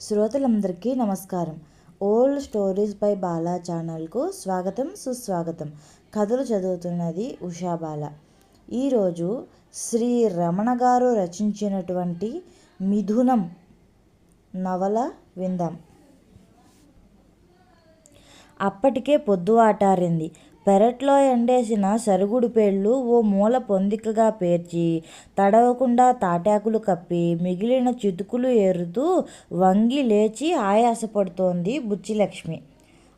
శ్రోతలందరికీ నమస్కారం. Old stories by Bala ఛానల్కు స్వాగతం సుస్వాగతం. కథలు చదువుతున్నది ఉషా బాల. ఈరోజు శ్రీ రమణ గారు రచించినటువంటి మిథునం నవల విందాం. అప్పటికే పొద్దు ఆటారింది పెరట్లో ఎండేసిన సరుగుడు పేళ్ళు ఓ మూల పొందికగా పేర్చి తడవకుండా తాటాకులు కప్పి మిగిలిన చితుకులు ఏరుతూ వంగి లేచి ఆయాసపడుతోంది బుచ్చిలక్ష్మి.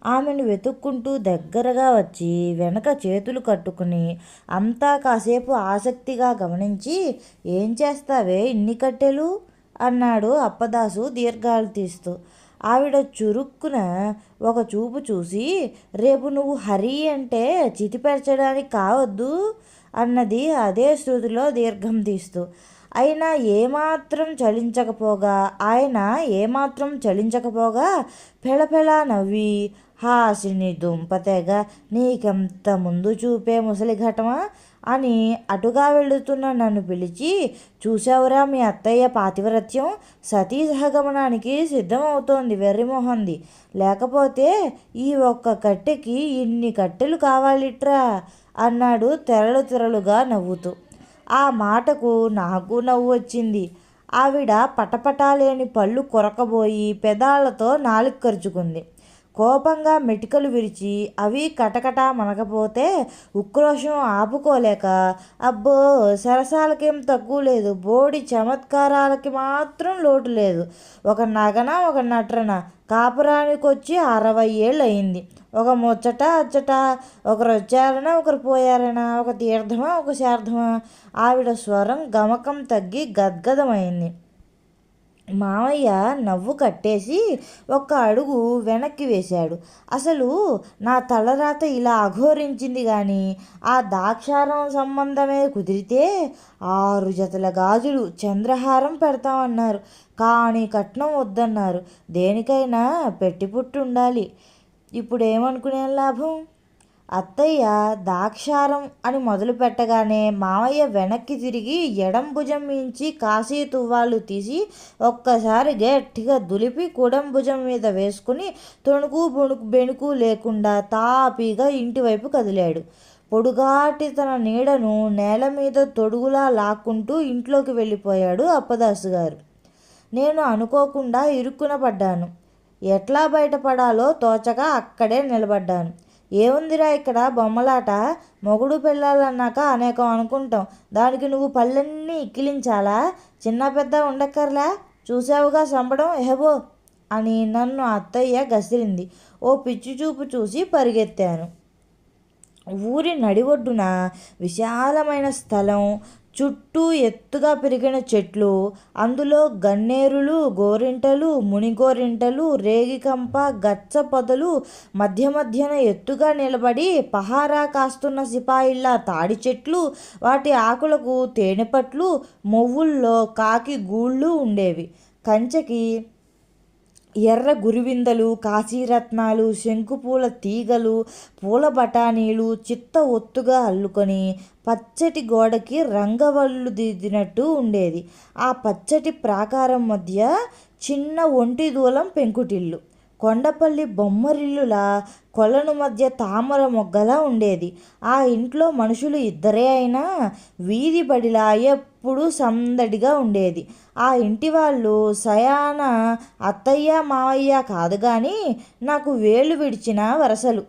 ఆమెను వెతుక్కుంటూ దగ్గరగా వచ్చి వెనక చేతులు కట్టుకుని అంతా కాసేపు ఆసక్తిగా గమనించి ఏం చేస్తావే ఇన్ని కట్టెలు? అన్నాడు అప్పదాసు దీర్ఘాలు తీస్తూ. ఆవిడ చురుక్కున ఒక చూపు చూసి రేపు నువ్వు హరి అంటే చితిపెరచడానికి కావద్దు అన్నది అదే శృతిలో దీర్ఘం తీస్తూ. అయినా ఏమాత్రం చలించకపోగా ఆయన ఏమాత్రం చలించకపోగా పెళపెళ నవ్వి హాసిని దుంపతేగా నీకెంత ముందు చూపే ముసలి ఘటమా అని అటుగా వెళుతున్న నన్ను పిలిచి చూసావురా మీ అత్తయ్య పాతివ్రత్యం? సతీ సహగమనానికి సిద్ధమవుతోంది వెర్రిమోహంది లేకపోతే ఈ ఒక్క కట్టెకి ఇన్ని కట్టెలు కావాలిట్రా అన్నాడు తెరలు తెరలుగా నవ్వుతూ. ఆ మాటకు నాకు నవ్వు వచ్చింది. ఆవిడ పటపటాలేని పళ్ళు కొరకబోయి పెదాలతో నాలుగు ఖర్చుకుంది కోపంగా మెటికలు విరిచి అవి కటకట మనకపోతే ఉక్రోషం ఆపుకోలేక అబ్బో సరసాలకేం తక్కువ లేదు. బోడి చమత్కారాలకి మాత్రం లోటు లేదు. ఒక నగన ఒక నటన కాపురానికి వచ్చి అరవై ఏళ్ళు అయింది ఒక ముచ్చట అచ్చట ఒకరు వచ్చారనా ఒకరు పోయారనా ఒక తీర్థమా ఒక శార్థమా ఆవిడ స్వరం గమకం తగ్గి గద్గదమైంది. మామయ్య నవ్వు కట్టేసి ఒక్క అడుగు వెనక్కి వేశాడు. అసలు నా తలరాత ఇలా అఘోరించింది కానీ ఆ దాక్షారం సంబంధమే కుదిరితే ఆరు జతల గాజులు చంద్రహారం పెడతామన్నారు. కానీ కట్నం వద్దన్నారు. దేనికైనా పెట్టిపుట్టు ఉండాలి ఇప్పుడు ఏమనుకునే లాభం? అత్తయ్య దాక్షారం అని మొదలు పెట్టగానే మావయ్య వెనక్కి తిరిగి ఎడం భుజం మించి కాశీ తువ్వాలు తీసి ఒక్కసారి గట్టిగా దులిపి కుడం భుజం మీద వేసుకుని తొణుకు బొణుకు బెణుకు లేకుండా తాపీగా ఇంటివైపు కదిలాడు. పొడుగాటి తన నీడను నేల మీద తొడుగులా లాక్కుంటూ ఇంట్లోకి వెళ్ళిపోయాడు అప్పదాసు గారు నేను అనుకోకుండా ఇరుక్కున పడ్డాను. ఎట్లా బయటపడాలో తోచగా అక్కడే నిలబడ్డాను. ఏముందిరా ఇక్కడ బొమ్మలాట? మొగుడు పెళ్ళాలన్నాక అనేకం అనుకుంటాం. దానికి నువ్వు పళ్ళన్నీ ఇక్కిలించాలా? చిన్న పెద్ద ఉండక్కర్లా? చూసావుగా సంబడం? ఎహబో! అని నన్ను అత్తయ్య గసిరింది. ఓ పిచ్చి చూపు చూసి పరిగెత్తాను. ఊరి నడివొడ్డున విశాలమైన స్థలం చుట్టూ ఎత్తుగా పెరిగిన చెట్లు అందులో గన్నేరులు గోరింటలు మునిగోరింటలు రేగికంప గచ్చ పొదలు మధ్య మధ్యన ఎత్తుగా నిలబడి పహారా కాస్తున్న సిపాయిల్లా తాడి చెట్లు వాటి ఆకులకు తేనెపట్లు మొవ్వుల్లో కాకి గూళ్ళు ఉండేవి. కంచెకి ఎర్ర గురివిందలు కాశీరత్నాలు శంకుపూల తీగలు పూల బఠానీలు చిత్త ఒత్తుగా అల్లుకొని పచ్చటి గోడకి రంగవల్లు దిద్దినట్టు ఉండేది. ఆ పచ్చటి ప్రాకారం మధ్య చిన్న ఒంటి దూలం పెంకుటిల్లు. కొండపల్లి బొమ్మరిల్లులా కొలను మధ్య తామర మొగ్గలా ఉండేది. ఆ ఇంట్లో మనుషులు ఇద్దరే అయినా వీధి బడిలా ఎప్పుడూ సందడిగా ఉండేది. ఆ ఇంటి వాళ్ళు సయాన అత్తయ్య మావయ్య కాదు కానీ నాకు వేలు విడిచిన వరసలు.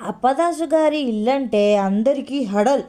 అప్పదాసు గారి ఇల్లంటే అందరికీ హడల్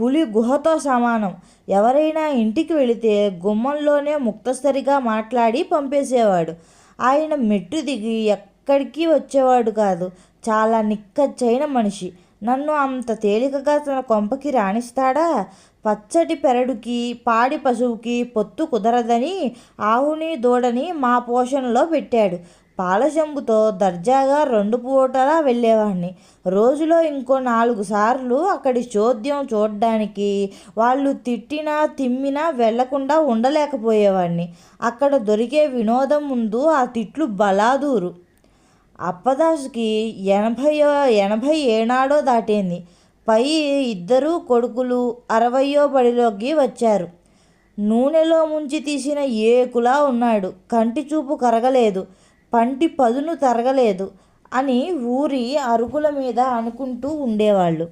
పులి గుహతో సమానం. ఎవరైనా ఇంటికి వెళితే గుమ్మంలోనే ముక్తసరిగా మాట్లాడి పంపేసేవాడు. ఆయన మెట్టు దిగి ఎక్కడికి వచ్చేవాడు కాదు. చాలా నిక్కచ్చైన మనిషి. నన్ను అంత తేలికగా తన కొంపకి రాణిస్తాడా? పచ్చటి పెరడుకి పాడి పశువుకి పొత్తు కుదరదని ఆవుని దూడని మా పోషణలో పెట్టాడు. పాలశంబుతో దర్జాగా రెండు పూటలా వెళ్ళేవాడిని రోజులో ఇంకో నాలుగు సార్లు అక్కడి చోద్యం చూడడానికి వాళ్ళు తిట్టినా తిమ్మినా వెళ్ళకుండా ఉండలేకపోయేవాడిని అక్కడ దొరికే వినోదం ముందు ఆ తిట్లు బలాదూరు. అప్పదాసుకి ఎనభయో ఎనభై ఏనాడో దాటింది. పై ఇద్దరు కొడుకులు అరవయో బడిలోకి వచ్చారు. నూనెలో ముంచి తీసిన ఏకులా ఉన్నాడు. కంటి చూపు కరగలేదు. పంటి పదును తరగలేదు అని ఊరి అరుగుల మీద అనుకుంటూ ఉండేవాళ్ళు.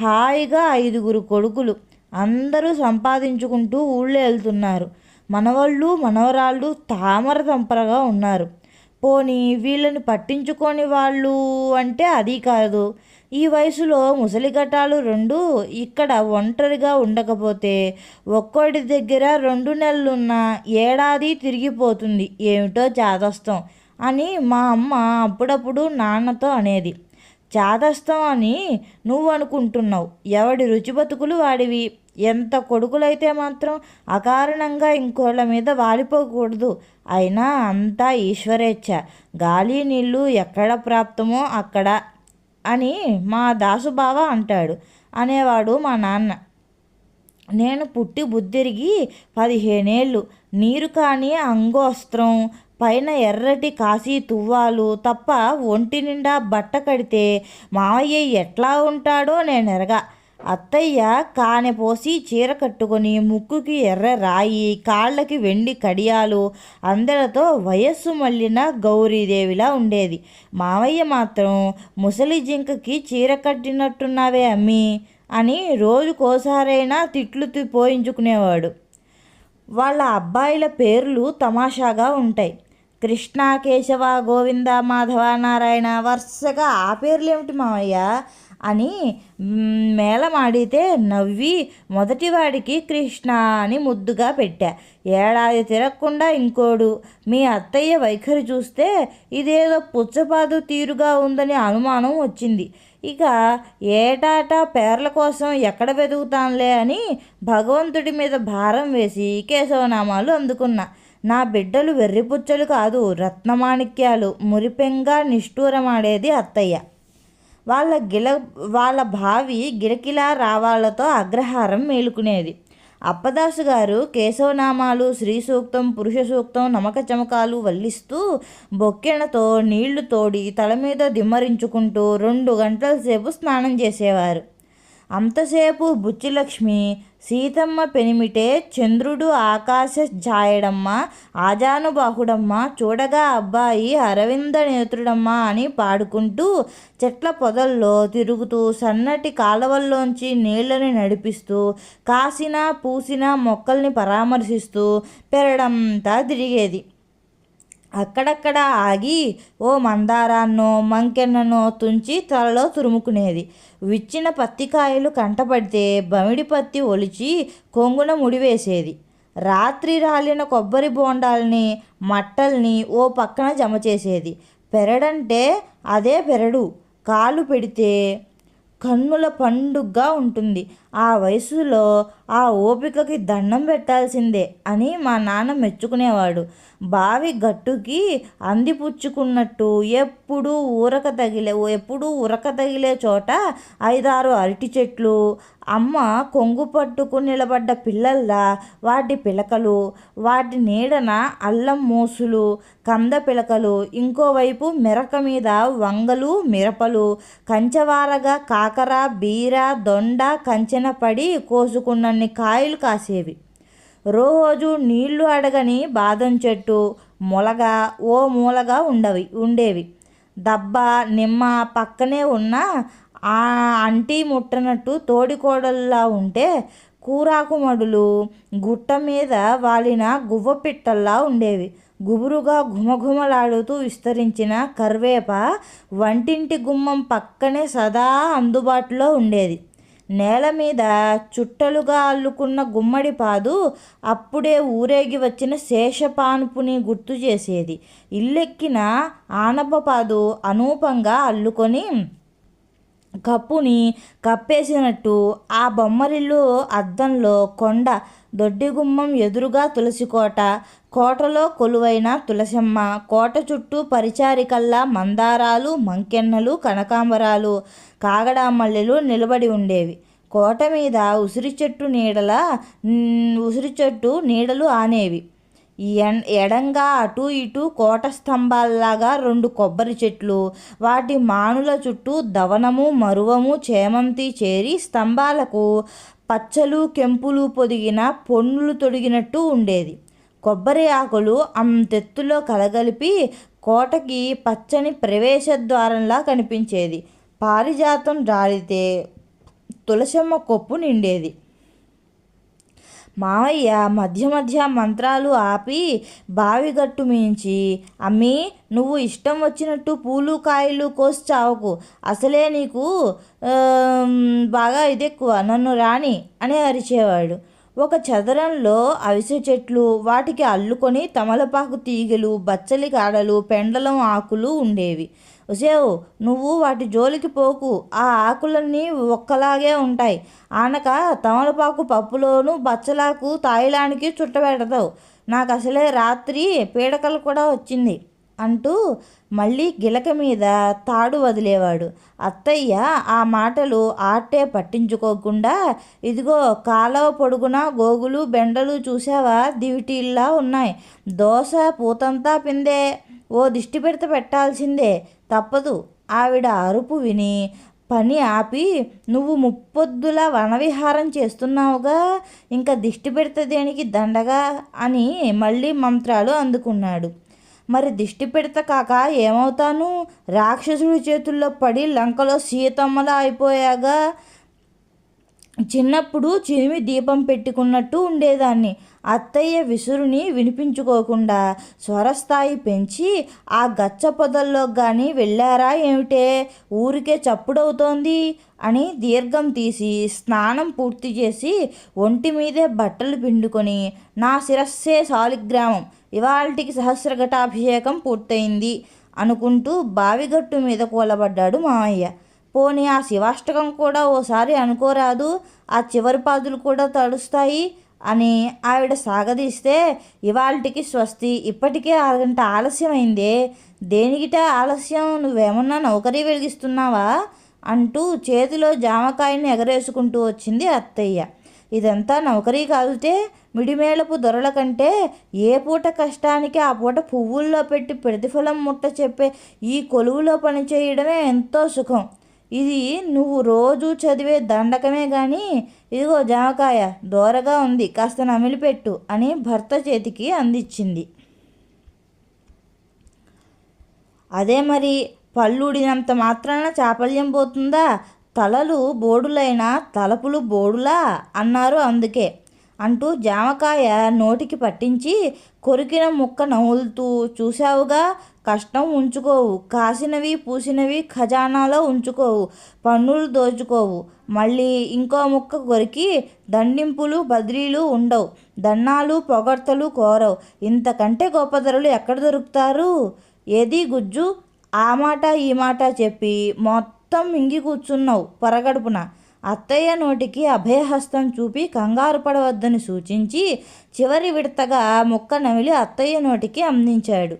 హాయిగా ఐదుగురు కొడుకులు అందరూ సంపాదించుకుంటూ ఊళ్ళో వెళ్తున్నారు. మనవాళ్ళు మనవరాళ్ళు తామర తంపరగా ఉన్నారు. పోనీ వీళ్ళని పట్టించుకోని వాళ్ళు అంటే అది కాదు. ఈ వయసులో ముసలిగటాలు రెండు ఇక్కడ ఒంటరిగా ఉండకపోతే ఒక్కోడి దగ్గర రెండు నెలలున్న ఏడాది తిరిగిపోతుంది. ఏమిటో చాదస్తం అని మా అమ్మ అప్పుడప్పుడు నాన్నతో అనేది. చాదస్తం అని నువ్వు అనుకుంటున్నావు ఎవడి రుచి బతుకులు వాడివి? ఎంత కొడుకులైతే మాత్రం అకారణంగా ఇంకోళ్ళ మీద వాలిపోకూడదు. అయినా అంతా ఈశ్వరేచ్ఛ. గాలి నీళ్ళు ఎక్కడ ప్రాప్తమో అక్కడ అని మా దాసుబావ అంటాడు. అనేవాడు మా నాన్న. నేను పుట్టి బుద్ధిరిగి పదిహేనేళ్ళు. నీరు కానీ అంగోస్త్రం పైన ఎర్రటి కాశీ తువ్వాలు తప్ప ఒంటి నిండా బట్ట కడితే మావయ్య ఎట్లా ఉంటాడో నేను ఎరగా అత్తయ్య కానె పోసి చీర కట్టుకొని ముక్కుకి ఎర్ర రాయి కాళ్ళకి వెండి కడియాలు అందరితో వయస్సు మళ్ళిన గౌరీదేవిలా ఉండేది. మావయ్య మాత్రం ముసలి జింకకి చీర కట్టినట్టున్నావే అమ్మి అని రోజుకోసారైనా తిట్లు పోయించుకునేవాడు వాళ్ళ అబ్బాయిల పేర్లు తమాషాగా ఉంటాయి. కృష్ణ కేశవ గోవింద మాధవ నారాయణ వరుసగా ఆ పేర్లు ఏమిటి మావయ్య? అని మేళమాడితే నవ్వి మొదటివాడికి కృష్ణ అని ముద్దుగా పెట్టా. ఏడాది తిరగకుండా ఇంకోడు. మీ అత్తయ్య వైఖరి చూస్తే ఇదేదో పుచ్చపాదు తీరుగా ఉందని అనుమానం వచ్చింది. ఇక ఏటాటా పేర్ల కోసం ఎక్కడ వెతుకుతానులే అని భగవంతుడి మీద భారం వేసి కేశవనామాలు అందుకున్నా. నా బిడ్డలు వెర్రిపుచ్చలు కాదు రత్నమాణిక్యాలు. మురిపెంగా నిష్ఠూరమాడేది అత్తయ్య. వాళ్ళ గిల వాళ్ళ భావి గిలకిలా రావాళ్ళతో అగ్రహారం మేలుకునేది. అప్పదాసు గారు కేశవనామాలు శ్రీ సూక్తం పురుష సూక్తం నమక చమకాలు వల్లిస్తూ బొక్కెనతో నీళ్ళు తోడి తల మీద దిమ్మరించుకుంటూ రెండు గంటల సేపు స్నానం చేసేవారు. అంతసేపు బుచ్చిలక్ష్మి సీతమ్మ పెనిమిటే చంద్రుడు ఆకాశ ఛాయడమ్మ ఆజానుబాహుడమ్మ చూడగా అబ్బాయి అరవింద నేత్రుడమ్మ అని పాడుకుంటూ చెట్ల పొదల్లో తిరుగుతూ సన్నటి కాలవల్లోంచి నీళ్ళని నడిపిస్తూ కాసిన పూసిన మొక్కల్ని పరామర్శిస్తూ పెరడంతా తిరిగేది. అక్కడక్కడ ఆగి ఓ మందారాన్నో మంకెన్ననో తుంచి తలలో తురుముకునేది. విచ్చిన పత్తికాయలు కంటపడితే బమిడి పత్తి ఒలిచి కొంగున ముడివేసేది. రాత్రి రాలిన కొబ్బరి బోండాల్ని మట్టల్ని ఓ పక్కన జమ చేసేది. పెరడంటే అదే పెరడు. కాలు పెడితే కన్నుల పండుగగా ఉంటుంది. ఆ వయసులో ఆ ఓపికకి దండం పెట్టాల్సిందే అని మా నాన్న మెచ్చుకునేవాడు. బావి గట్టుకి అందిపుచ్చుకున్నట్టు ఎప్పుడు ఊరక తగిలే ఎప్పుడూ ఉరక తగిలే చోట ఐదారు అరటి చెట్లు అమ్మ కొంగు పట్టుకు నిలబడ్డ పిల్లల్లా వాటి పిలకలు వాటి నీడన అల్లం మూసులు కంద పిలకలు ఇంకోవైపు మెరక మీద వంగలు మిరపలు కంచవారగా కాకర బీర దొండ కంచె కంచెన పడి కోసుకున్నన్ని కాయలు కాసేవి. రోజు నీళ్ళు అడగని బాదం చెట్టు మొలగ ఓ మూలగా ఉండవి ఉండేవి. దబ్బ నిమ్మ పక్కనే ఉన్న ఆ అంటీ ముట్టనట్టు తోడికోడల్లా ఉంటే కూరాకు మడులు గుట్ట మీద వాలిన గువ్వ పిట్టల్లా ఉండేవి. గుబురుగా ఘుమఘుమలాడుతూ విస్తరించిన కర్వేప వంటింటి గుమ్మం పక్కనే సదా అందుబాటులో ఉండేది. నేల మీద చుట్టలుగా అల్లుకున్న గుమ్మడి పాదు అప్పుడే ఊరేగి వచ్చిన శేషపానుపుని గుర్తు చేసేది. ఇల్లెక్కిన ఆనపపాదు అనూపంగా అల్లుకొని కప్పుని కప్పేసినట్టు ఆ బొమ్మరిల్లు అద్దంలో కొండ దొడ్డిగుమ్మం ఎదురుగా తులసికోట. కోటలో కొలువైన తులసమ్మ. కోట చుట్టూ పరిచారికల్లా మందారాలు మంకెన్నలు కనకాంబరాలు కాగడామల్లెలు నిలబడి ఉండేవి. కోట మీద ఉసిరి చెట్టు నీడల ఉసిరి చెట్టు నీడలు ఆనేవి. ఎడంగా అటు ఇటు కోట స్తంభాల్లాగా రెండు కొబ్బరి చెట్లు వాటి మానుల చుట్టూ దవనము మరువము చేమంతి చేరి స్తంభాలకు పచ్చలు కెంపులు పొదిగిన పొన్నులు తొడిగినట్టు ఉండేది. కొబ్బరి ఆకులు అంతెత్తులో కలగలిపి కోటకి పచ్చని ప్రవేశద్వారంలా కనిపించేది. పారిజాతం రాలితే తులసమ్మ కొప్పు నిండేది. మావయ్య మధ్య మధ్య మంత్రాలు ఆపి బావిగట్టు మించి అమ్మీ నువ్వు ఇష్టం వచ్చినట్టు పూలు కాయలు కోసి చావకు. అసలే నీకు బాగా ఇదెక్కువ. నన్ను రాణి అని అరిచేవాడు. ఒక చదరంలో అవిసె చెట్లు వాటికి అల్లుకొని తమలపాకు తీగలు బచ్చలి కాడలు పెండలం ఆకులు ఉండేవి. ఒసేవ్ నువ్వు వాటి జోలికి పోకు. ఆ ఆకులన్నీ ఒక్కలాగే ఉంటాయి. ఆనక తమలపాకు పప్పులోను బచ్చలాకు తాయిలానికి చుట్టబెడతావు. నాకు అసలే రాత్రి పీడకలు కూడా వచ్చింది అంటూ మళ్ళీ గిలక మీద తాడు వదిలేవాడు. అత్తయ్య ఆ మాటలు ఆటే పట్టించుకోకుండా ఇదిగో కాలవ పొడుగున గోగులు బెండలు చూసావా దివిటీల్లా ఉన్నాయి. దోశ పూతంతా పిందే. ఓ దిష్టి పెడత పెట్టాల్సిందే. తప్పదు. ఆవిడ అరుపు విని పని ఆపి నువ్వు ముప్పొద్దులా వనవిహారం చేస్తున్నావుగా? ఇంకా దిష్టి పెడితే దేనికి దండగా అని మళ్ళీ మంత్రాలు అందుకున్నాడు. మరి దిష్టి పెడత కాక ఏమవుతాను? రాక్షసుడి చేతుల్లో పడి లంకలో సీతమ్మలా అయిపోయాగా? చిన్నప్పుడు చిరిమి దీపం పెట్టుకున్నట్టు ఉండేదాన్ని. అత్తయ్య విసురుని వినిపించుకోకుండా స్వరస్థాయి పెంచి ఆ గచ్చ పొదల్లో కానీ వెళ్ళారా ఏమిటే? ఊరికే చప్పుడవుతోంది అని దీర్ఘం తీసి స్నానం పూర్తి చేసి ఒంటి మీదే బట్టలు పిండుకొని నా శిరస్సే సాలిగ్రామం ఇవాళకి సహస్రఘటాభిషేకం పూర్తయింది అనుకుంటూ బావిగట్టు మీద కూలబడ్డాడు మామయ్య. పోనీ ఆ శివాష్టకం కూడా ఓసారి అనుకోరాదు? ఆ చివరి పాదులు కూడా తడుస్తాయి? అని ఆవిడ సాగదీస్తే ఇవాళకి స్వస్తి ఇప్పటికే అరగంట ఆలస్యమైందే. దేనికిట ఆలస్యం? నువ్వేమన్నా నౌకరీ వెలిగిస్తున్నావా? అంటూ చేతిలో జామకాయని ఎగరేసుకుంటూ వచ్చింది అత్తయ్య. ఇదంతా నౌకరీ కాదుతే మిడిమేళపు దొరల కంటే ఏ పూట కష్టానికి ఆ పూట పువ్వుల్లో పెట్టి ప్రతిఫలం ముట్ట చెప్పే ఈ కొలువులో పనిచేయడమే ఎంతో సుఖం. ఇది నువ్వు రోజు చదివే దండకమే కానీ ఇదిగో జామకాయ దూరగా ఉంది కాస్త నమిలిపెట్టు అని భర్త చేతికి అందించింది అదే మరి పళ్ళుడినంత మాత్రాన చాపల్యం పోతుందా? తలలు బోడులైన తలపులు బోడులా? అన్నారు అందుకే. అంటూ జామకాయ నోటికి పట్టించి కొరికిన ముక్క నవ్వులుతూ చూశావుగా కష్టం ఉంచుకోవు. కాసినవి పూసినవి ఖజానాలో ఉంచుకోవు. పన్నులు దోచుకోవు. మళ్ళీ ఇంకో ముక్క కొరికి దండింపులు బదిలీలు ఉండవు. దన్నాలు పొగడ్తలు కోరవు. ఇంతకంటే గొప్ప ధరలు ఎక్కడ దొరుకుతారు ఏది గుజ్జు ఆ మాట ఈ మాట చెప్పి మొత్తం మింగి కూర్చున్నావు పరగడుపున. అత్తయ్య నోటికి అభయహస్తం చూపి కంగారు పడవద్దని సూచించి చివరి విడతగా ముక్క నమిలి అత్తయ్య నోటికి అందించాడు.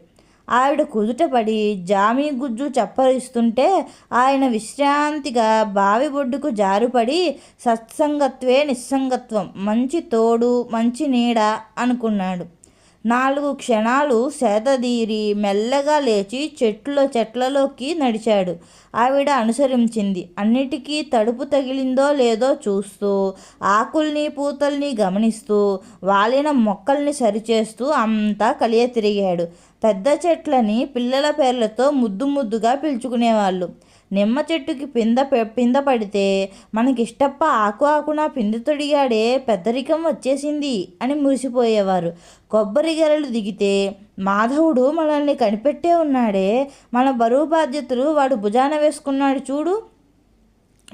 ఆవిడ కుదుటపడి జామీ గుజ్జు చప్పరిస్తుంటే ఆయన విశ్రాంతిగా బావి బొడ్డుకు జారుపడి సత్సంగత్వే నిస్సంగత్వం మంచి తోడు మంచి నీడ అనుకున్నాడు. నాలుగు క్షణాలు సేదదీరి మెల్లగా లేచి చెట్ల చెట్లలోకి నడిచాడు. ఆవిడ అనుసరించింది. అన్నిటికీ తడుపు తగిలిందో లేదో చూస్తూ ఆకుల్ని పూతల్ని గమనిస్తూ వాలిన మొక్కల్ని సరిచేస్తూ అంతా కలియ తిరిగాడు పెద్ద చెట్లని పిల్లల పేర్లతో ముద్దు ముద్దుగా పిలుచుకునేవాళ్ళు. నిమ్మ చెట్టుకి పింద పింద పడితే మనకిష్టప్ప ఆకు ఆకున పిండి తొడిగాడే పెద్దరికం వచ్చేసింది అని మురిసిపోయేవారు. కొబ్బరి గెరలు దిగితే మాధవుడు మనల్ని కనిపెట్టే ఉన్నాడే. మన బరువు బాధ్యతలు వాడు భుజాన వేసుకున్నాడు చూడు.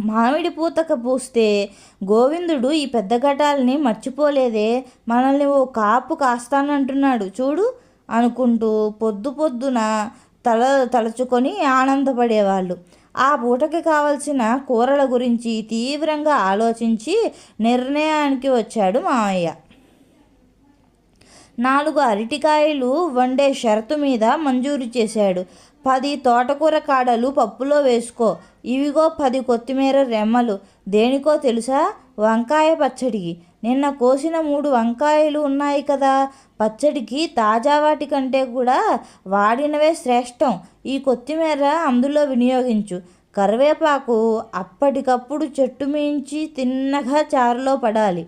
మామిడి పూతక పూస్తే గోవిందుడు ఈ పెద్ద ఘటాలని మర్చిపోలేదే. మనల్ని ఓ కాపు కాస్తానంటున్నాడు చూడు అనుకుంటూ పొద్దు పొద్దున తల తలచుకొని ఆనందపడేవాళ్ళు. ఆ పూటకి కావలసిన కూరల గురించి తీవ్రంగా ఆలోచించి నిర్ణయానికి వచ్చాడు మామయ్య. నాలుగు అరటికాయలు వండే షరతు మీద మంజూరు చేశాడు. పది తోటకూర కాడలు పప్పులో వేసుకో ఇవిగో పది కొత్తిమీర రెమ్మలు. దేనికో తెలుసా? వంకాయ పచ్చడికి నిన్న కోసిన మూడు వంకాయలు ఉన్నాయి కదా. పచ్చడికి తాజా వాటి కంటే కూడా వాడినవే శ్రేష్టం. ఈ కొత్తిమీర అందులో వినియోగించు. కరివేపాకు అప్పటికప్పుడు చెట్టు మించి తిన్నగా చారులో పడాలి.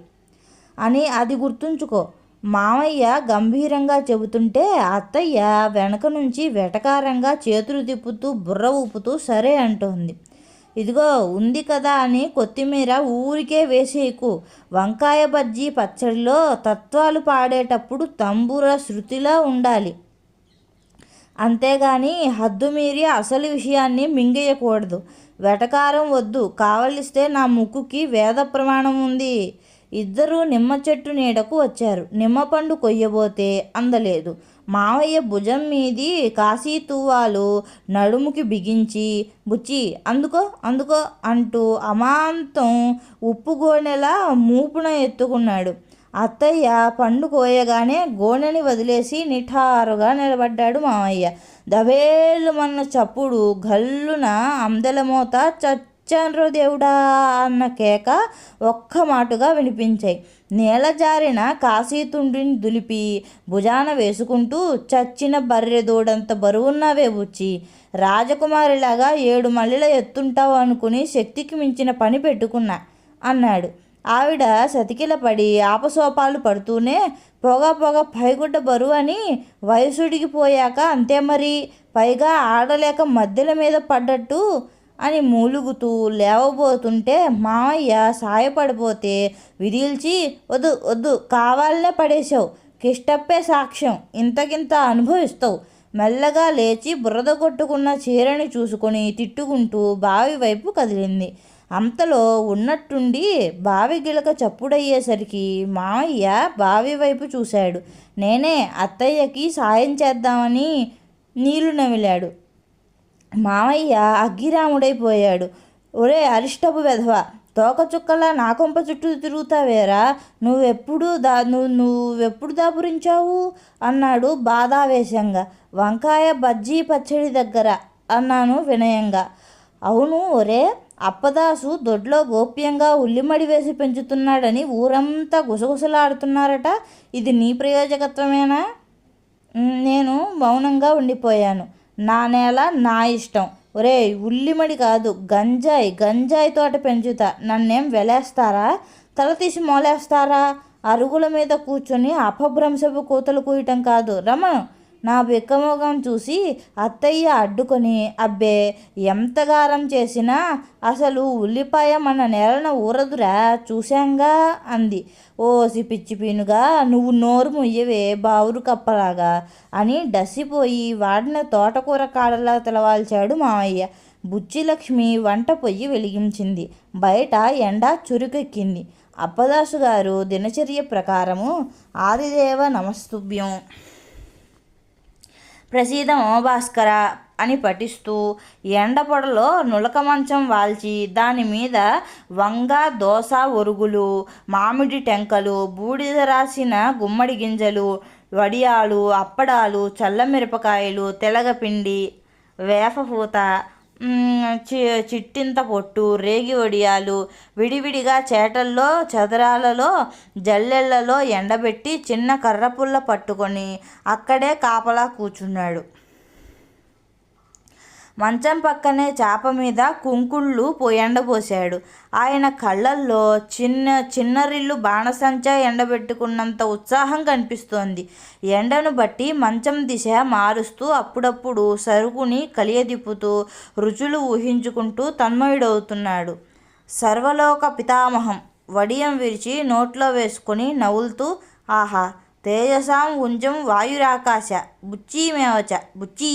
అని అది గుర్తుంచుకో. మామయ్య గంభీరంగా చెబుతుంటే అత్తయ్య వెనక నుంచి వెటకారంగా చేతులు తిప్పుతూ బుర్ర ఊపుతూ సరే అంటోంది. ఇదిగో ఉంది కదా అని కొత్తిమీర ఊరికే వేసేయకు. వంకాయ బజ్జీ పచ్చడిలో తత్వాలు పాడేటప్పుడు తంబూర శృతిలా ఉండాలి. అంతేగాని హద్దు మీరి అసలు విషయాన్ని మింగేయకూడదు. వెటకారం వద్దు. కావలిస్తే నా ముక్కుకి వేద ప్రమాణం ఉంది. ఇద్దరూ నిమ్మ చెట్టు నీడకు వచ్చారు. నిమ్మ పండు కొయ్యబోతే అందలేదు. మావయ్య భుజం మీది కాశీ తువ్వాలు నడుముకి బిగించి బుచ్చి అందుకో అందుకో అంటూ అమాంతం ఉప్పు గోనెలా మూపున ఎత్తుకున్నాడు. అత్తయ్య పండు కోయగానే గోనెని వదిలేసి నిఠారుగా నిలబడ్డాడు మామయ్య దవేలుమన్న చప్పుడు గల్లున అందెలమోత చచ్చండ్రు దేవుడా అన్న కేక ఒక్క మాటుగా వినిపించాయి. నేల జారిన కాశీతుండిని దులిపి భుజాన వేసుకుంటూ చచ్చిన బర్రె దూడంత బరువున్నావే బుచ్చి రాజకుమారిలాగా ఏడు మల్లెల ఎత్తుంటావు అనుకుని శక్తికి మించిన పని పెట్టుకున్నా అన్నాడు. ఆవిడ సతికిలపడి ఆపసోపాలు పడుతూనే పొగ పొగ పైగుడ్డ బరువు అని వయసుడికి పోయాక అంతే మరి పైగా ఆడలేక మధ్యల మీద పడ్డట్టు అని మూలుగుతూ లేవబోతుంటే మామయ్య సాయపడిపోతే విదిల్చి వద్దు వద్దు కావాలనే పడేశావు. కిష్టప్పే సాక్ష్యం. ఇంతకింత అనుభవిస్తావు. మెల్లగా లేచి బురద కొట్టుకున్న చీరని చూసుకొని తిట్టుకుంటూ బావి వైపు కదిలింది. అంతలో ఉన్నట్టుండి బావి గిలక చప్పుడయ్యేసరికి మామయ్య బావి వైపు చూశాడు. నేనే అత్తయ్యకి సాయం చేద్దామని నీళ్ళు నమిలాడు. మామయ్య అగ్గిరాముడైపోయాడు ఒరే అరిష్టపు వెధవ తోకచుక్కలా నా కొంప చుట్టూ తిరుగుతావేరా? నువ్వెప్పుడు దా నువ్వు నువ్వెప్పుడు దాపురించావు? అన్నాడు బాధావేశంగా. వంకాయ బజ్జీ పచ్చడి దగ్గర అన్నాను వినయంగా. అవును ఒరే అప్పదాసు దొడ్లో గోప్యంగా ఉల్లిమడి వేసి పెంచుతున్నాడని ఊరంతా గుసగుసలాడుతున్నారట. ఇది నీ ప్రయోజకత్వమేనా? నేను మౌనంగా ఉండిపోయాను. నా నేల నా ఇష్టం. ఒరే ఉల్లిమడి కాదు గంజాయి గంజాయి తోట పెంచుతా. నన్నేం వెలేస్తారా? తల తీసి మోలేస్తారా? అరుగుల మీద కూర్చొని అపభ్రంశపు కూతలు కూయటం కాదు. రమణ నా బిక్కమోగం చూసి అత్తయ్య అడ్డుకొని అబ్బే ఎంతగారం చేసినా అసలు ఉల్లిపాయ మన నేలన ఊరదురా చూశాంగా అంది. ఓసి పిచ్చి పీనుగా నువ్వు నోరు ముయ్యవే బావురు కప్పలాగా అని డసిపోయి వాడిన తోటకూర కాడలా తెలవాల్చాడు మావయ్య బుచ్చిలక్ష్మి వంట పొయ్యి వెలిగించింది. బయట ఎండ చురుకెక్కింది. అప్పదాసు గారు దినచర్య ప్రకారము ఆదిదేవ నమస్తుభ్యం ప్రసీదం భాస్కర అని పఠిస్తూ ఎండపొడలో నులక మంచం వాల్చి దాని మీద వంగ దోస ఒరుగులు మామిడి టెంకలు బూడిద రాసిన గుమ్మడి గింజలు వడియాలు అప్పడాలు చల్లమిరపకాయలు తెలగపిండి వేపపూత చి చిట్టింత పొట్టు రేగి వడియాలు విడివిడిగా చేటల్లో చదరాలలో జల్లెళ్ళలో ఎండబెట్టి చిన్న కర్రపుల్ల పట్టుకొని అక్కడే కాపలా కూర్చున్నాడు. మంచం పక్కనే చాప మీద కుంకుళ్ళు ఎండబోశాడు. ఆయన కళ్ళల్లో చిన్న చిన్నరిల్లు బాణసంచా ఎండబెట్టుకున్నంత ఉత్సాహం కనిపిస్తోంది. ఎండను బట్టి మంచం దిశ మారుస్తూ అప్పుడప్పుడు సరుకుని కలియదిప్పుతూ రుచులు ఊహించుకుంటూ తన్మయుడవుతున్నాడు. సర్వలోక పితామహం వడియం విరిచి నోట్లో వేసుకుని నవ్వులుతూ ఆహా తేజసాం ఉంజం వాయురాకాశ బుచ్చీ మేవచ బుచ్చీ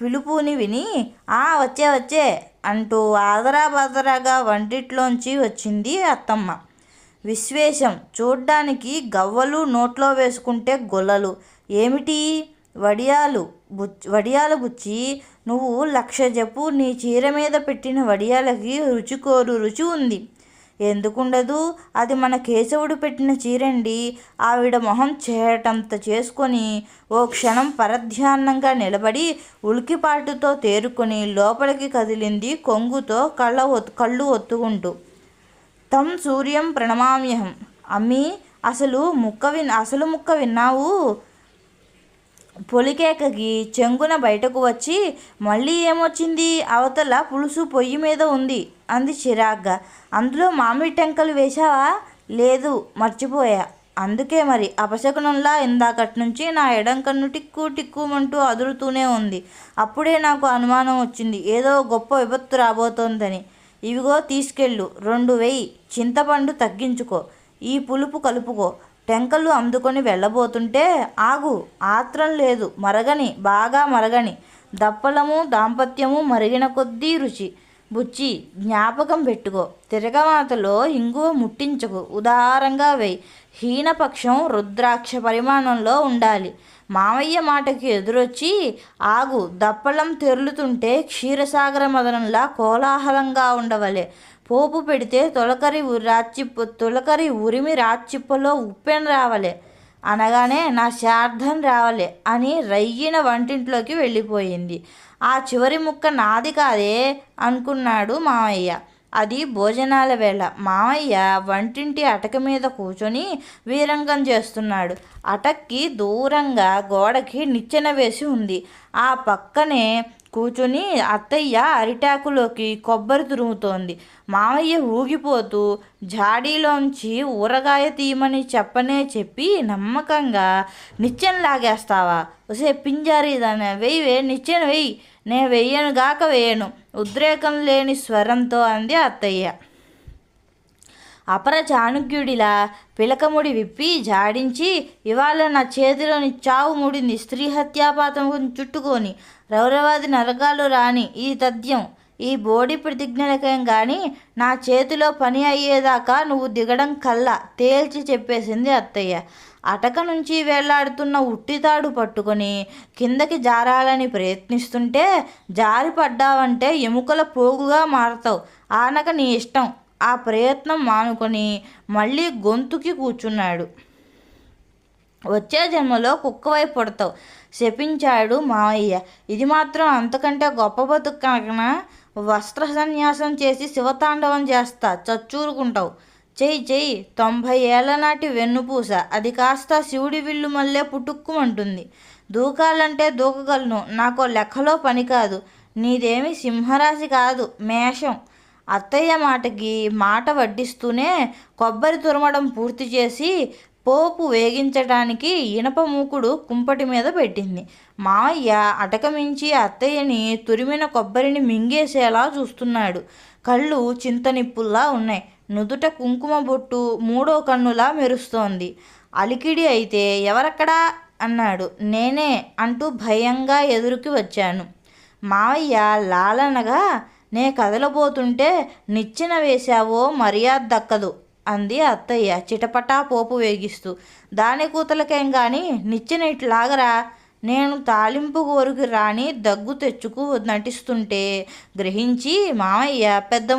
పిలుపుని విని ఆ వచ్చే వచ్చే అంటూ ఆదరా బాదరాగా వంటిట్లోంచి వచ్చింది అత్తమ్మ. విశ్వేశం చూడ్డానికి గవ్వలు నోట్లో వేసుకుంటే గొల్లలు. ఏమిటి? వడియాలు బుచ్ వడియాల బుచ్చి నువ్వు లక్ష చెప్పు నీ చీర మీద పెట్టిన వడియాలకి రుచికోరు రుచి ఉంది. ఎందుకుండదు? అది మన కేశవుడు పెట్టిన చీరండి. ఆవిడ మొహం చేయటంత చేసుకొని ఓ క్షణం పరధ్యాన్నంగా నిలబడి ఉలికిపాటుతో తేరుకొని లోపలికి కదిలింది కొంగుతో కళ్ళ కళ్ళు ఒత్తుకుంటూ. తం సూర్యం ప్రణమామ్యహం. అమ్మి అసలు ముక్క విన్ అసలు ముక్క విన్నావు? పొలికేకకి చెంగున బయటకు వచ్చి మళ్ళీ ఏమొచ్చింది? అవతల పులుసు పొయ్యి మీద ఉంది. అంది చిరాగ్గా. అందులో మామిడి టెంకలు వేశావా? లేదు మర్చిపోయా. అందుకే మరి అపశకునంలా ఇందాకటి నుంచి నా ఎడం కన్ను టిక్కు టిక్కుమంటూ అదురుతూనే ఉంది. అప్పుడే నాకు అనుమానం వచ్చింది. ఏదో గొప్ప విపత్తు రాబోతోందని. ఇవిగో తీసుకెళ్ళు. రెండు వెయ్యి చింతపండు తగ్గించుకో. ఈ పులుపు కలుపుకో. టెంకలు అందుకొని వెళ్ళబోతుంటే ఆగు. ఆత్రం లేదు. మరగని. బాగా మరగని. దప్పలము దాంపత్యము మరిగిన కొద్దీ రుచి. బుచ్చి జ్ఞాపకం పెట్టుకో. తిరగమాతలో ఇంగువ ముట్టించకు. ఉదారంగా వేయి. హీనపక్షం రుద్రాక్ష పరిమాణంలో ఉండాలి. మామయ్య మాటకి ఎదురొచ్చి ఆగు దప్పలం తెరులుతుంటే క్షీరసాగర మదనంలా కోలాహలంగా ఉండవలే. పోపు పెడితే తొలకరి ఉ- రాచిప్ప తొలకరి ఉరిమి రాచిప్పలో ఉప్పెన రావలే. అనగానే నా శార్థం రావలే అని రయ్యిన వంటింట్లోకి వెళ్ళిపోయింది. ఆ చివరి ముక్క నాది కాదే అనుకున్నాడు మామయ్య అది భోజనాల వేళ. మామయ్య వంటింటి అటక మీద కూర్చొని వీరంగం చేస్తున్నాడు. అటక్కి దూరంగా గోడకి నిచ్చెన వేసి ఉంది. ఆ పక్కనే కూచుని అత్తయ్య అరిటాకులోకి కొబ్బరి తురుముతోంది. మామయ్య ఊగిపోతూ జాడీలోంచి ఊరగాయ తీయమని చెప్పనే చెప్పి నమ్మకంగా నిచ్చెన లాగేస్తావా? ఒసే పింజారి దాన్ని వెయ్యి వే నిచ్చెన వెయ్యి. నే వెయ్యను గాక వేయను ఉద్రేకం లేని స్వరంతో అంది అత్తయ్య. అపర చాణుక్యుడిలా పిలకముడి విప్పి జాడించి ఇవాళ నా చేతిలోని చావు ముడింది స్త్రీ హత్యాపాతం చుట్టుకొని రౌరవాది నరకాలు రాని ఈ తథ్యం ఈ బోడి ప్రతిజ్ఞలకేం కానీ నా చేతిలో పని అయ్యేదాకా నువ్వు దిగడం కల్లా తేల్చి చెప్పేసింది అత్తయ్య. అటక నుంచి వేలాడుతున్న ఉట్టితాడు పట్టుకొని కిందకి జారాలని ప్రయత్నిస్తుంటే జారి పడ్డావంటే ఎముకల పోగుగా మారతావు. ఆనక నీ ఇష్టం. ఆ ప్రయత్నం మానుకొని మళ్ళీ గొంతుకి కూర్చున్నాడు. వచ్చే జన్మలో కుక్కవై పుడతావు శపించాడు మావయ్య. ఇది మాత్రం అంతకంటే గొప్ప బతుకు కనుక వస్త్ర సన్యాసం చేసి శివతాండవం చేస్తా చచ్చూరుకుంటావు. చెయ్యి చెయ్యి. తొంభై ఏళ్ళ నాటి వెన్నుపూస. అది కాస్త శివుడి విల్లు మల్లె పుట్టుక్కుమంటుంది. దూకాలంటే దూకగలను. నాకు లెక్కలో పని కాదు. నీదేమి సింహరాశి కాదు మేషం. అత్తయ్య మాటకి మాట వడ్డిస్తూనే కొబ్బరి తురమడం పూర్తి చేసి పోపు వేగించడానికి ఇనప మూకుడు కుంపటి మీద పెట్టింది. మావయ్య అటకమించి అత్తయ్యని తురిమిన కొబ్బరిని మింగేసేలా చూస్తున్నాడు. కళ్ళు చింతనిప్పుల్లా ఉన్నాయి. నుదుట కుంకుమ బొట్టు మూడో కన్నులా మెరుస్తోంది. అలికిడి అయితే ఎవరక్కడా అన్నాడు. నేనే అంటూ భయంగా ఎదురుకి వచ్చాను. మావయ్య లాలనగా నే కదలబోతుంటే నిచ్చెన వేశావో మర్యాద దక్కదు అంది అత్తయ్య చిటపటా పోపు వేగిస్తూ. దాని కూతలకేం గాని నిచ్చెన ఇట్లాగరా నేను తాలింపు కోరుకి రాని దగ్గు తెచ్చుకు నటిస్తుంటే గ్రహించి మామయ్య పెద్ద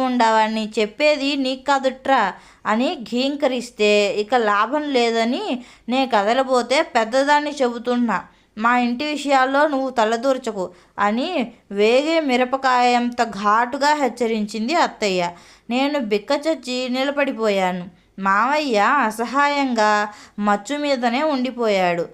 చెప్పేది నీకు కాదుట్రా అని ఘీంకరిస్తే ఇక లాభం లేదని నే కదలబోతే పెద్దదాన్ని చెబుతున్నా. మా ఇంటి విషయాల్లో నువ్వు తలదూర్చకు అని వేగే మిరపకాయంత ఘాటుగా హెచ్చరించింది అత్తయ్య. నేను బిక్కచచ్చి నిలబడిపోయాను. మావయ్య అసహాయంగా మచ్చు మీదనే ఉండిపోయాడు.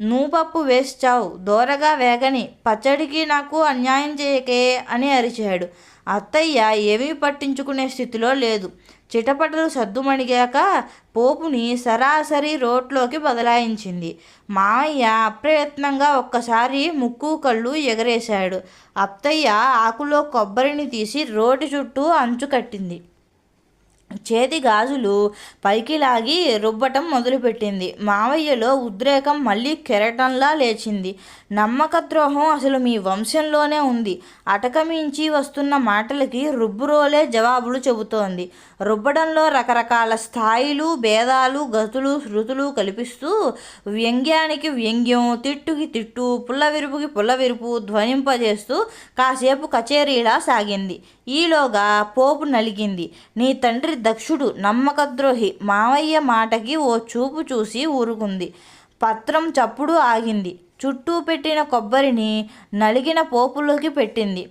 నూపప్పు వేస్తావు దూరగా వేగని పచ్చడికి నాకు అన్యాయం చేయకే అని అరిచాడు. అత్తయ్య ఏమీ పట్టించుకునే స్థితిలో లేదు. చిటపటలు సద్దుమణిగాక పోపుని సరాసరి రోట్లోకి బదలాయించింది. మామయ్య అప్రయత్నంగా ఒక్కసారి ముక్కు కళ్ళు ఎగరేశాడు. అత్తయ్య ఆకులో కొబ్బరిని తీసి రోడ్డు చుట్టూ అంచు కట్టింది. చేతి గాజులు పైకి లాగి రుబ్బటం మొదలుపెట్టింది. మావయ్యలో ఉద్రేకం మళ్ళీ కెరటంలా లేచింది. నమ్మక ద్రోహం అసలు మీ వంశంలోనే ఉంది. అటకమించి వస్తున్న మాటలకి రుబ్బురోలే జవాబులు చెబుతోంది. రుబ్బడంలో రకరకాల స్థాయిలు భేదాలు గతులు శృతులు కల్పిస్తూ వ్యంగ్యానికి వ్యంగ్యం తిట్టుకి తిట్టు పుల్లవిరుపుకి పుల్లవిరుపు ధ్వనింపజేస్తూ కాసేపు కచేరీలా సాగింది. ఈలోగా పోపు నలిగింది. నీ తండ్రి దక్షుడు నమ్మకద్రోహి మావయ్య మాటకి ఓ చూపు చూసి ఊరుకుంది. పత్రం చప్పుడు ఆగింది. చుట్టూ పెట్టిన కొబ్బరిని నలిగిన పోపులోకి పెట్టింది.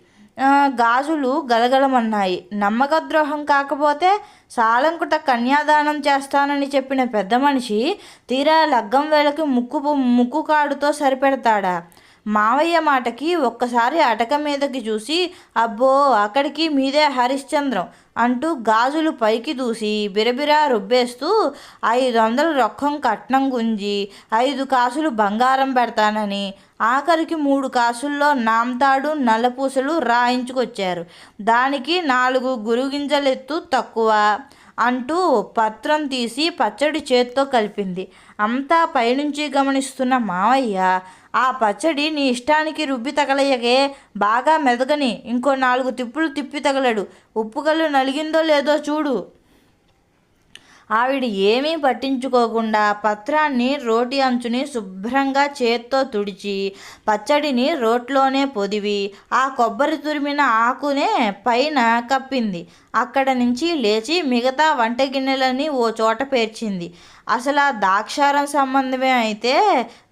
గాజులు గలగలమన్నాయి. నమ్మక ద్రోహం కాకపోతే సాలంకుట కన్యాదానం చేస్తానని చెప్పిన పెద్ద మనిషి తీరా లగ్గం వేళకి ముక్కు ముక్కు కాడుతో సరిపెడతాడా? మావయ్య మాటకి ఒక్కసారి అటక మీదకి చూసి అబ్బో అక్కడికి మీదే హరిశ్చంద్రం అంటూ గాజులు పైకి దూసి బిరబిరా రుబ్బేస్తూ ఐదు వందలు రొక్కం కట్నం గుంజి ఐదు కాసులు బంగారం పెడతానని ఆఖరికి మూడు కాసుల్లో నాంతాడు నల్లపూసలు రాయించుకొచ్చారు. దానికి నాలుగు గురుగింజలెత్తు తక్కువ. అంటూ పత్రం తీసి పచ్చడి చేత్తో కలిపింది. అంతా పైనుంచి గమనిస్తున్న మావయ్య ఆ పచ్చడి నీ ఇష్టానికి రుబ్బి తగలయ్యకే బాగా మెదగని ఇంకో నాలుగు తిప్పులు తిప్పి తగలడు. ఉప్పు నలిగిందో లేదో చూడు. ఆవిడ ఏమీ పట్టించుకోకుండా పత్రాన్ని రోటి అంచుని శుభ్రంగా చేత్తో తుడిచి పచ్చడిని రోట్లోనే పొదివి ఆ కొబ్బరి తురిమిన ఆకునే పైన కప్పింది. అక్కడ నుంచి లేచి మిగతా వంట గిన్నెలని ఓ చోట పేర్చింది. అసలు ఆ దాక్షారం సంబంధమే అయితే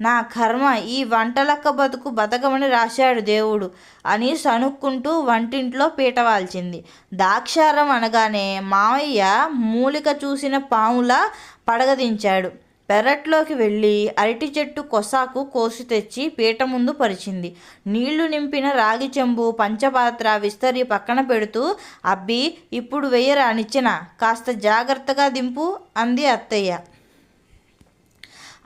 నా కర్మ ఈ వంటలక్క బతుకు బతకమని రాశాడు దేవుడు అని సనుక్కుంటూ వంటింట్లో పీటవాల్చింది దాక్షారం అనగానే మావయ్య మూలిక చూసిన పాములా పడగదించాడు. పెరట్లోకి వెళ్ళి అరటి చెట్టు కొసాకు కోసి తెచ్చి పీట ముందు పరిచింది. నీళ్ళు నింపిన రాగి చెంబు పంచపాత్ర విస్తరి పక్కన పెడుతూ అబ్బి ఇప్పుడు వెయ్యరా నిచ్చెన కాస్త జాగ్రత్తగా దింపు అంది అత్తయ్య.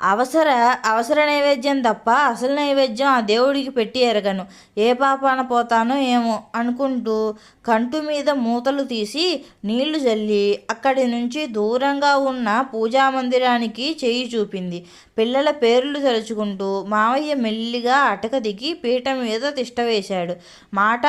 అవసర అవసర నైవేద్యం తప్ప అసలు నైవేద్యం ఆ దేవుడికి పెట్టి ఎరగను. ఏ పాపాన పోతానో ఏమో అనుకుంటూ కంటు మీద మూతలు తీసి నీళ్ళు జల్లి అక్కడి నుంచి దూరంగా ఉన్న పూజా మందిరానికి చేయి చూపింది. పిల్లల పేర్లు తలుచుకుంటూ మావయ్య మెల్లిగా అటక దిగి పీఠం మీద తిష్ట వేశాడు.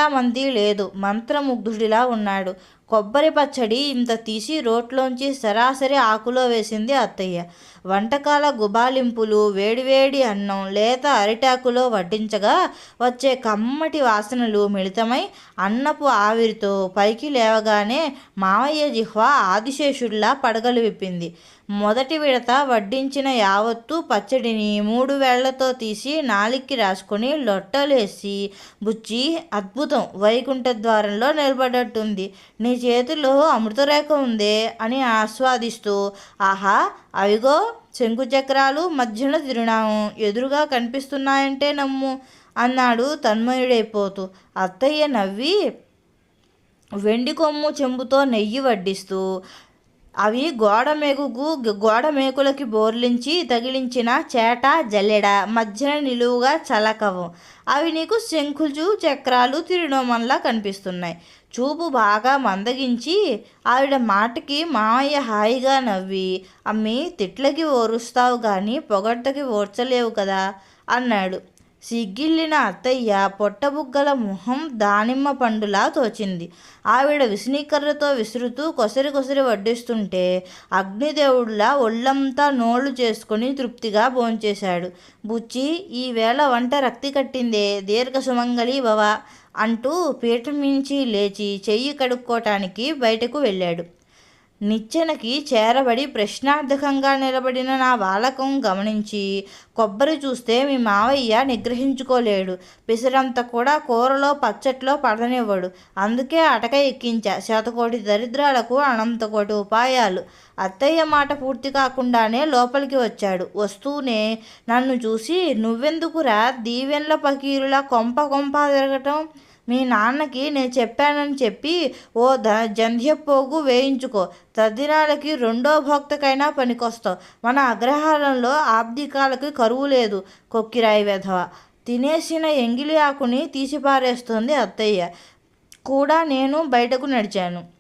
మంది లేదు మంత్రముగ్ధుడిలా ఉన్నాడు. కొబ్బరి పచ్చడి ఇంత తీసి రోట్లోంచి సరాసరి ఆకులో వేసింది అత్తయ్య. వంటకాల గుబాలింపులు వేడివేడి అన్నం లేత అరిటాకులో వడ్డించగా వచ్చే కమ్మటి వాసనలు మిళితమై అన్నపు ఆవిరితో పైకి లేవగానే మావయ్య జిహ్వ ఆదిశేషుడిలా పడగలు విప్పింది. మొదటి విడత వడ్డించిన యావత్తు పచ్చడిని మూడు వేళ్ళతో తీసి నాలిక్కి రాసుకొని లొట్టలేసి బుచ్చి అద్భుతం వైకుంఠ ద్వారంలో నిలబడట్టుంది నీ చేతిలో అమృతరేఖ ఉందే అని ఆస్వాదిస్తూ ఆహా అవిగో శంకు చక్రాలు మధ్యన తిరునాము ఎదురుగా కనిపిస్తున్నాయంటే నమ్ము అన్నాడు తన్మయుడైపోతూ. అత్తయ్య నవ్వి వెండి కొమ్ము చెంబుతో నెయ్యి వడ్డిస్తూ అవి గోడ మేకుకు గోడ మేకులకి బోర్లించి తగిలించిన చేట జల్లెడ మధ్యన నిలువుగా చలకవు. అవి నీకు శంఖుజు చక్రాలు తిరునోమంలా కనిపిస్తున్నాయి. చూపు బాగా మందగించి ఆవిడ మాటకి మామయ్య హాయిగా నవ్వి అమ్మి తిట్లకి ఓరుస్తావు కానీ పొగడ్తకి ఓర్చలేవు కదా అన్నాడు. సిగ్గిల్లిన అత్తయ్య పొట్టబుగ్గల మొహం దానిమ్మ పండులా తోచింది. ఆవిడ విసినీకర్రతో విసురుతూ కొసరి కొసరి వడ్డిస్తుంటే అగ్నిదేవుడిలా ఒళ్ళంతా నోళ్ళు చేసుకుని తృప్తిగా భోంచేశాడు. బుచ్చి ఈవేళ వంట రక్తి కట్టిందే దీర్ఘ సుమంగళి భవ అంటూ పీఠం మించి లేచి చెయ్యి కడుక్కోటానికి బయటకు వెళ్ళాడు. నిచ్చెనకి చేరబడి ప్రశ్నార్థకంగా నిలబడిన నా బాలకం గమనించి కొబ్బరి చూస్తే మీ మావయ్య నిగ్రహించుకోలేడు. పిసరంత కూడా కూరలో పచ్చట్లో పడనివ్వడు. అందుకే అటక ఎక్కించా. శతకోటి దరిద్రాలకు అనంతకోటి ఉపాయాలు. అత్తయ్య మాట పూర్తి కాకుండానే లోపలికి వచ్చాడు. వస్తూనే నన్ను చూసి నువ్వెందుకురా? దీవెన్ల పకీరుల కొంప కొంప తిరగటం మీ నాన్నకి నేను చెప్పానని చెప్పి ఓ ద జంధ్యపోగు వేయించుకో. తద్దినాలకి రెండో భక్తకైనా పనికొస్తావు. మన అగ్రహారంలో ఆబ్దికాలకి కరువు లేదు కొక్కిరాయి వెధవ. తినేసిన ఎంగిలి ఆకుని తీసిపారేస్తుంది అత్తయ్య. కూడా నేను బయటకు నడిచాను.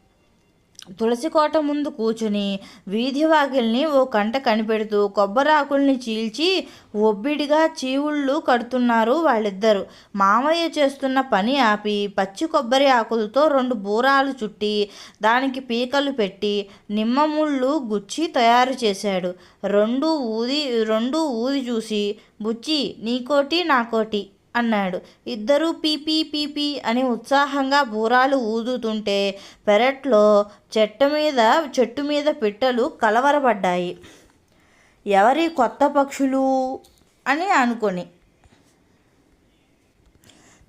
తులసి కోట ముందు కూర్చుని వీధి వాకిల్ని ఓ కంట కనిపెడుతూ కొబ్బరాకుల్ని చీల్చి ఒబ్బిడిగా చీవుళ్ళు కడుతున్నారు వాళ్ళిద్దరు. మామయ్య చేస్తున్న పని ఆపి పచ్చి కొబ్బరి ఆకులతో రెండు బూరాలు చుట్టి దానికి పీకలు పెట్టి నిమ్మ ముళ్ళు గుచ్చి తయారు చేశాడు. రెండు ఊది రెండు ఊది చూసి బుచ్చి నీకోటి నాకోటి అన్నాడు. ఇద్దరూ పీపీ పీపీ అని ఉత్సాహంగా బూరాలు ఊదుతుంటే పెరట్లో చెట్టు మీద చెట్టు మీద పిట్టలు కలవరపడ్డాయి. ఎవరి కొత్త పక్షులు? అని అనుకొని.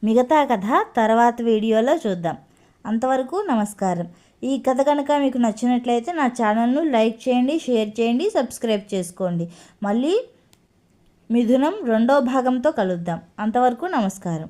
మిగతా కథ తర్వాత వీడియోలో చూద్దాం. అంతవరకు నమస్కారం. ఈ కథ కనుక మీకు నచ్చినట్లయితే నా ఛానల్ను లైక్ చేయండి షేర్ చేయండి సబ్స్క్రైబ్ చేసుకోండి. మళ్ళీ మిథునం రెండో భాగంతో కలుద్దాం. అంతవరకు నమస్కారం.